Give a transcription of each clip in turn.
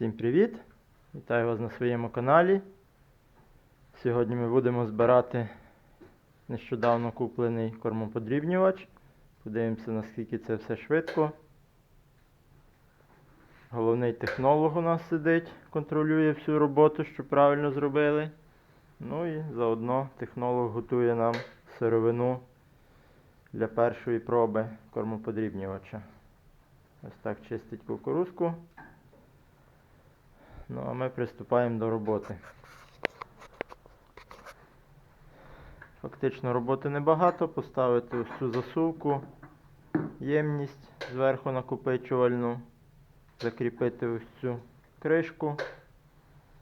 Всім привіт! Вітаю вас на своєму каналі. Сьогодні ми будемо збирати нещодавно куплений кормоподрібнювач. Подивимося, наскільки це все швидко. Головний технолог у нас сидить, контролює всю роботу, щоб правильно зробили. Ну і заодно технолог готує нам сировину для першої проби кормоподрібнювача. Ось так чистить кукурузку. Ну а ми приступаємо до роботи. Фактично роботи небагато. Поставити ось цю засувку, ємність зверху накопичувальну, закріпити ось цю кришку.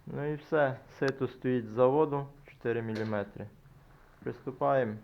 Ну і все. Сито стоїть з заводу 4 мм. Приступаємо.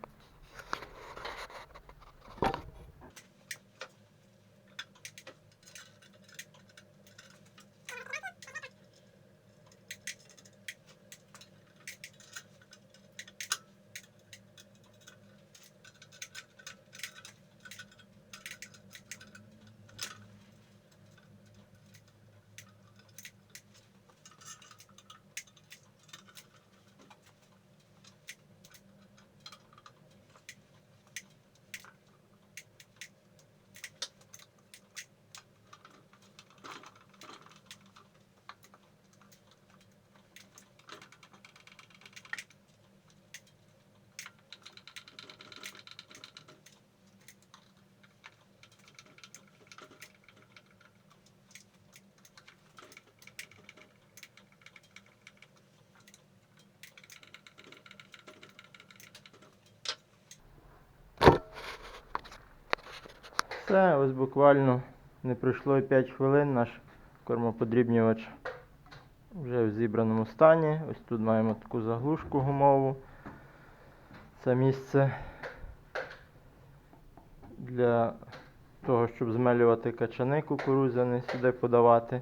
Все, ось буквально не пройшло і 5 хвилин наш кормоподрібнювач вже в зібраному стані. Ось тут маємо таку заглушку гумову. Це місце для того, щоб змелювати качани кукурудзяні, сюди подавати.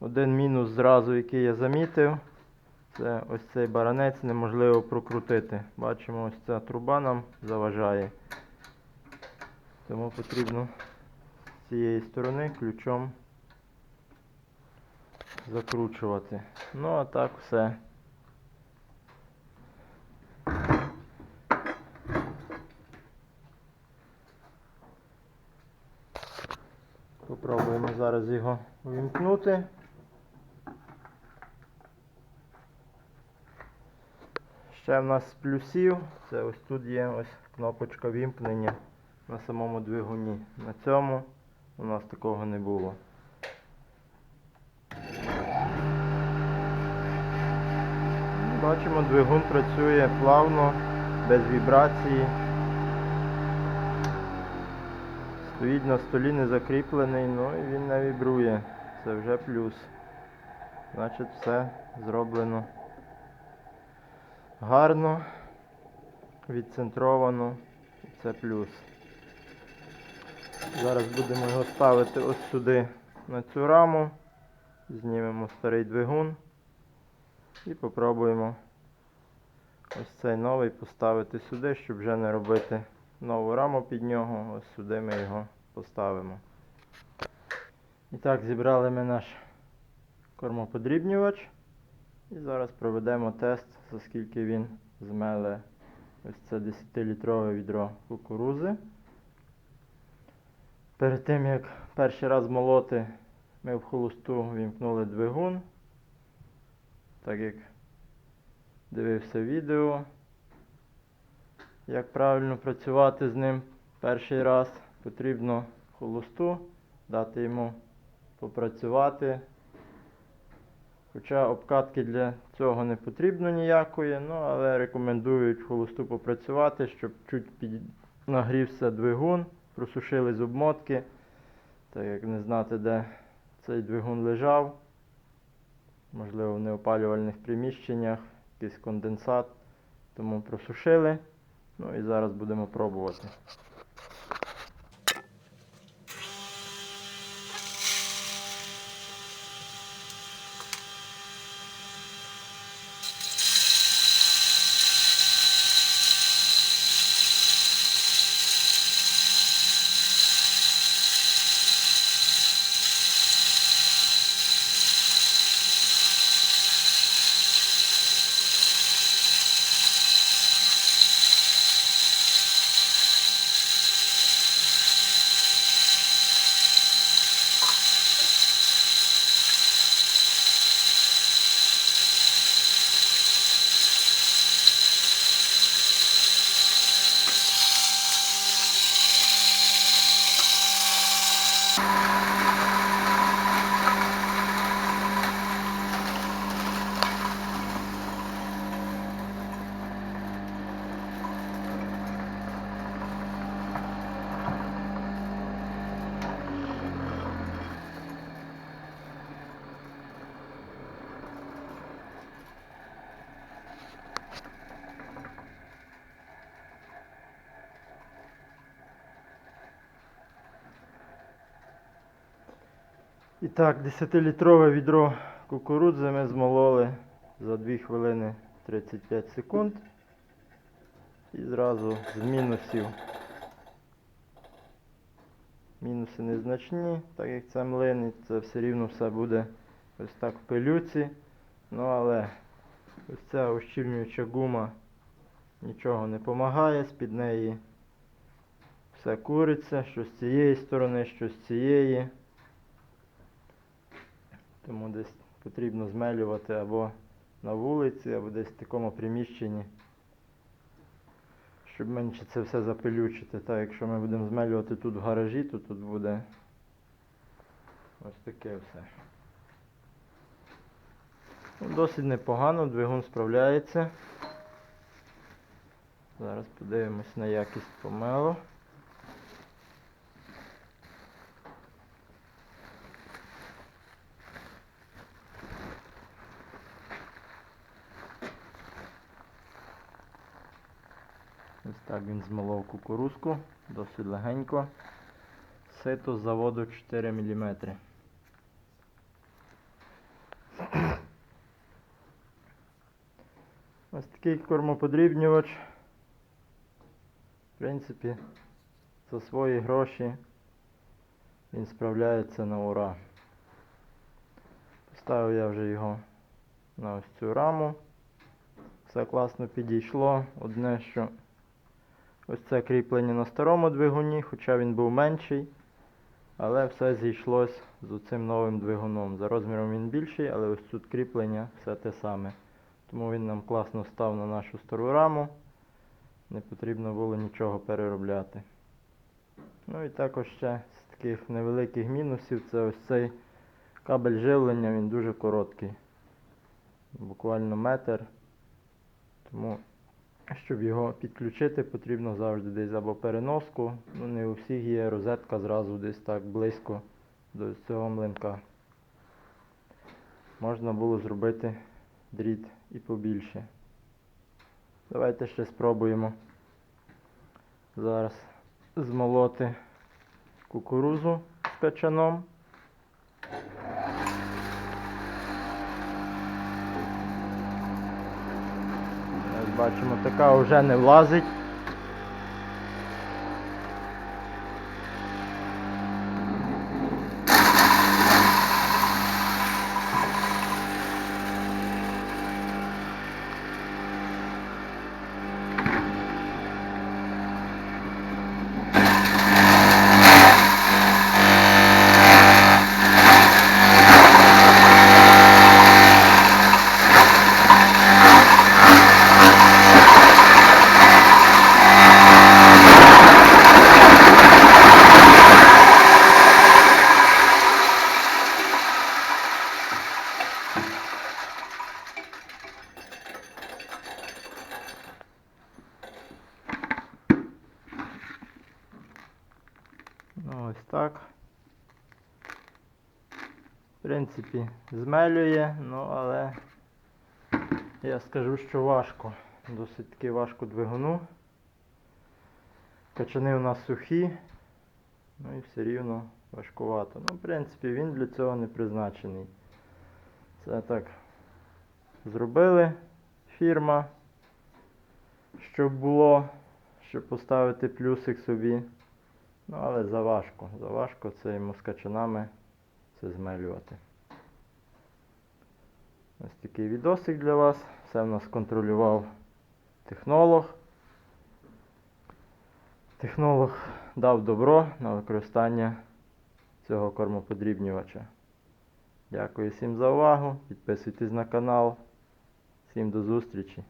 Один мінус зразу, який я замітив, це ось цей баранець неможливо прокрутити. Бачимо, ось ця труба нам заважає. Тому потрібно з цієї сторони ключом закручувати. Ну а так все. Попробуємо зараз його увімкнути. Ще в нас з плюсів, це ось тут є ось кнопочка вімкнення на самому двигуні. На цьому у нас такого не було. Бачимо, двигун працює плавно, без вібрації. Стоїть на столі не закріплений, ну і він не вібрує. Це вже плюс. Значить все зроблено гарно, відцентровано. Це плюс. Зараз будемо його ставити ось сюди на цю раму. Знімемо старий двигун і попробуємо ось цей новий поставити сюди, щоб вже не робити нову раму під нього. Ось сюди ми його поставимо. І так, зібрали ми наш кормоподрібнювач. І зараз проведемо тест, за скільки він змеле ось це 10-літрове відро кукурузи. Перед тим як перший раз молоти, ми в холосту вімкнули двигун. Так як дивився відео, як правильно працювати з ним перший раз, потрібно холосту дати йому попрацювати. Хоча обкатки для цього не потрібно ніякої, ну, але рекомендують холосту попрацювати, щоб чуть під... нагрівся двигун просушились обмотки, так як не знати, де цей двигун лежав. Можливо, в неопалювальних приміщеннях, якийсь конденсат. Тому просушили. Ну і зараз будемо пробувати. І так, 10-літрове відро кукурудзи ми змололи за 2 хвилини 35 секунд. І зразу з мінусів. Мінуси незначні, так як це млин, це все рівно все буде ось так в пилюці. Ну але ось ця ущільнююча гума нічого не допомагає, з-під неї все куриться, що з цієї сторони, що з цієї. Тому десь потрібно змелювати або на вулиці, або десь в такому приміщенні, щоб менше це все запилючити. Так, якщо ми будемо змелювати тут в гаражі, то тут буде ось таке все. Ну, Досить непогано, двигун справляється. Зараз подивимось на якість помелу. Так він змолов кукурузку, досить легенько. Сито з заводу 4 мм. Ось такий кормоподрібнювач. В принципі, за свої гроші він справляється на ура. Поставив я вже його на ось цю раму. Все класно підійшло. Одне, що ось це кріплення на старому двигуні, хоча він був менший. Але все зійшлось з цим новим двигуном. За розміром він більший, але ось тут кріплення все те саме. Тому він нам класно став на нашу стару раму. Не потрібно було нічого переробляти. Ну і також ще з таких невеликих мінусів це ось цей кабель живлення, він дуже короткий. Буквально метр. Тому, щоб його підключити, потрібно завжди десь або переноску. Ну не у всіх є розетка зразу десь так близько до цього млинка. Можна було зробити дріт і побільше. Давайте ще спробуємо зараз змолоти кукурузу з качаном. Бачимо, така вже не влазить. Ну, ось так. В принципі, змелює, ну але я скажу, що важко. Досить таки важко двигуну. Качани у нас сухі, ну і все рівно важкувато. Ну, в принципі, він для цього не призначений. Це так зробили фірма, щоб було, щоб поставити плюсик собі. Ну, але заважко. Заважко цими скачанами це змелювати. Ось такий відосик для вас. Все в нас контролював технолог. Технолог дав добро на використання цього кормоподрібнювача. Дякую всім за увагу. Підписуйтесь на канал. Всім до зустрічі.